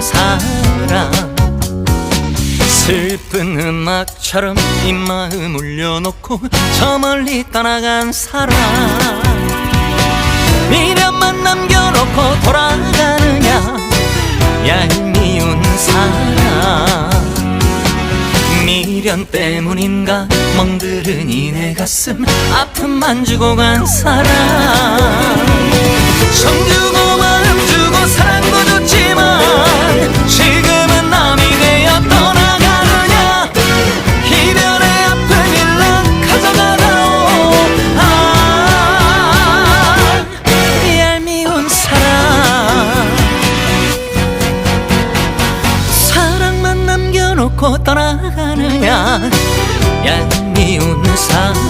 사랑. 슬픈 음악처럼 이 마음 울려놓고 저 멀리 떠나간 사랑. 미련만 남겨놓고 돌아가느냐. 얄미운 사랑. 미련 때문인가. 멍들은 이내 가슴 아픔만 주고 간 사랑. 놓고 떠나가느냐. 얄미운 사람